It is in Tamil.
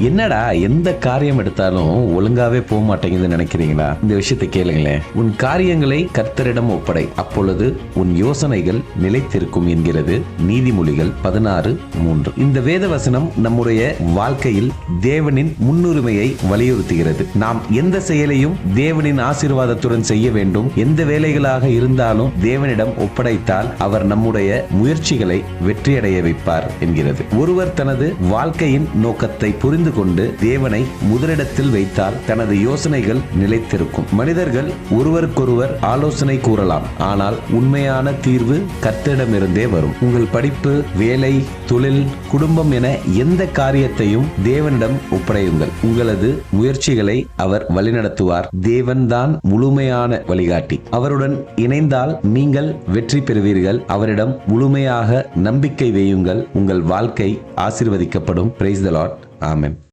என்னடா எந்த காரியம் எடுத்தாலும் ஒழுங்காவே போக மாட்டேங்குதுன்னு நினைக்கிறீங்களா? இந்த விஷயத்தை கேளுங்களேன். உன் காரியங்களை கர்த்தரிடம் ஒப்படை. அப்பொழுது உன் யோசனைகள் நிலைத்திருக்கும் என்கிறது நீதிமொழிகள் பதினாறு மூன்று. இந்த வேத வசனம் நம்முடைய வாழ்க்கையில் தேவனின் முன்னுரிமையை வலியுறுத்துகிறது. நாம் எந்த செயலையும் தேவனின் ஆசீர்வாதத்துடன் செய்ய வேண்டும். எந்த வேலைகளாக இருந்தாலும் தேவனிடம் ஒப்படைத்தால் அவர் நம்முடைய முயற்சிகளை வெற்றியடைய வைப்பார் என்கிறது. ஒருவர் தனது வாழ்க்கையின் நோக்கத்தை புரிந்து கொண்டு தேவனை முதலிடத்தில் வைத்தால் தனது யோசனைகள் நிலைத்திருக்கும். மனிதர்கள் ஒருவருக்கொருவர் ஆலோசனை கூறலாம். ஆனால் உண்மையான தீர்வு கர்த்தரிடமிருந்தே வரும். உங்கள் படிப்பு வேலை தொழில் குடும்பம் என எந்த காரியத்தையும் தேவனிடம் ஒப்படையுங்கள். உங்களது முயற்சிகளை அவர் வழிநடத்துவார். தேவன்தான் முழுமையான வழிகாட்டி. அவருடன் இணைந்தால் நீங்கள் வெற்றி பெறுவீர்கள். அவரிடம் முழுமையாக நம்பிக்கை வையுங்கள். உங்கள் வாழ்க்கை ஆசிர்வதிக்கப்படும். Praise the lord Amen.